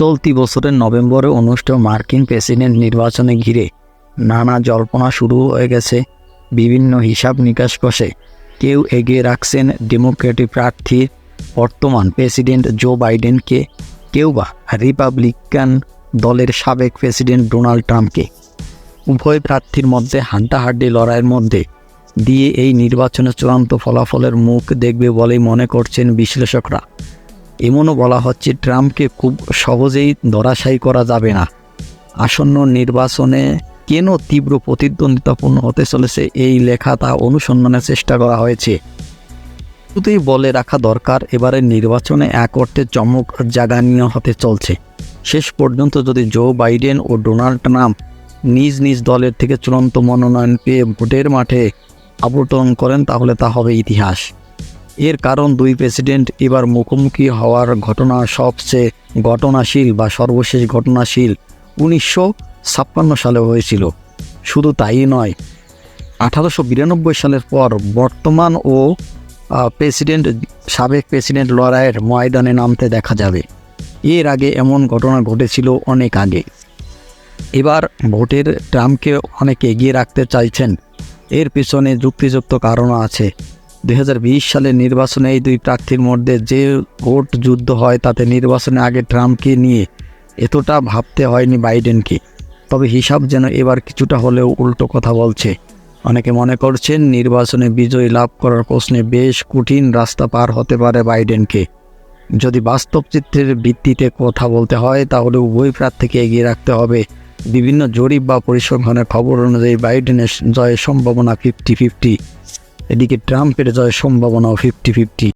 চলতি বছরের নভেম্বরে অনুষ্ঠেয় মার্কিন প্রেসিডেন্ট নির্বাচনে ঘিরে নানা জল্পনা শুরু হয়ে গেছে, বিভিন্ন হিসাব নিকাশ কষে কেউ এগিয়ে রাখছেন ডেমোক্রেটিক প্রার্থী বর্তমান প্রেসিডেন্ট জো বাইডেনকে, কেউ বা রিপাবলিকান দলের সাবেক প্রেসিডেন্ট ডোনাল্ড ট্রাম্পকে। উভয় প্রার্থীর মধ্যে হাড্ডাহাড্ডি লড়াইয়ের মধ্যে দিয়ে এই নির্বাচনের চূড়ান্ত ফলাফলের মুখ দেখবে বলেই মনে করছেন বিশ্লেষকরা। এমনও বলা হচ্ছে, ট্রাম্পকে খুব সহজেই ধরাশায়ী করা যাবে না। আসন্ন নির্বাচনে কেন তীব্র প্রতিদ্বন্দ্বিতাপূর্ণ হতে চলেছে এই লেখা তা অনুসন্ধানের চেষ্টা করা হয়েছে। শুধুই বলে রাখা দরকার এবারের নির্বাচনে এক অর্থে চমক জাগানীয় হতে চলছে। শেষ পর্যন্ত যদি জো বাইডেন ও ডোনাল্ড ট্রাম্প নিজ নিজ দলের থেকে চূড়ান্ত মনোনয়ন পেয়ে ভোটের মাঠে আবর্তন করেন, তাহলে তা হবে ইতিহাস। এর কারণ দুই প্রেসিডেন্ট এবার মুখোমুখি হওয়ার ঘটনা সবচেয়ে ঘটনাশীল বা সর্বশেষ ঘটনাশীল উনিশশো ছাপ্পান্ন সালে হয়েছিল। শুধু তাই নয়, আঠারোশো বিরানব্বই সালের পর বর্তমান ও প্রেসিডেন্ট, সাবেক প্রেসিডেন্ট লড়াইয়ের ময়দানে নামতে দেখা যাবে। এর আগে এমন ঘটনা ঘটেছিল অনেক আগে। এবার ভোটের ট্রাম্পকে অনেকে এগিয়ে রাখতে চাইছেন। এর পিছনে যুক্তিযুক্ত কারণও আছে। দুই সালের নির্বাচনে এই দুই প্রার্থীর মধ্যে যে ভোট যুদ্ধ হয় তাতে নির্বাচনে আগে ট্রাম্পকে নিয়ে এতটা ভাবতে হয়নি বাইডেনকে। তবে হিসাব যেন এবার কিছুটা হলেও উল্টো কথা বলছে। অনেকে মনে করছেন নির্বাচনে বিজয় লাভ করার প্রশ্নে বেশ কঠিন রাস্তা পার হতে পারে বাইডেনকে। যদি বাস্তব চিত্রের ভিত্তিতে কথা বলতে হয়, তাহলে উভয় প্রার্থীকে এগিয়ে রাখতে হবে। বিভিন্ন জরিপ বা পরিসংখ্যানের খবর অনুযায়ী বাইডেনের জয়ের সম্ভাবনা ফিফটি ফিফটি এদিকে ট্রাম্পের জয়ের সম্ভাবনাও ফিফটি ফিফটি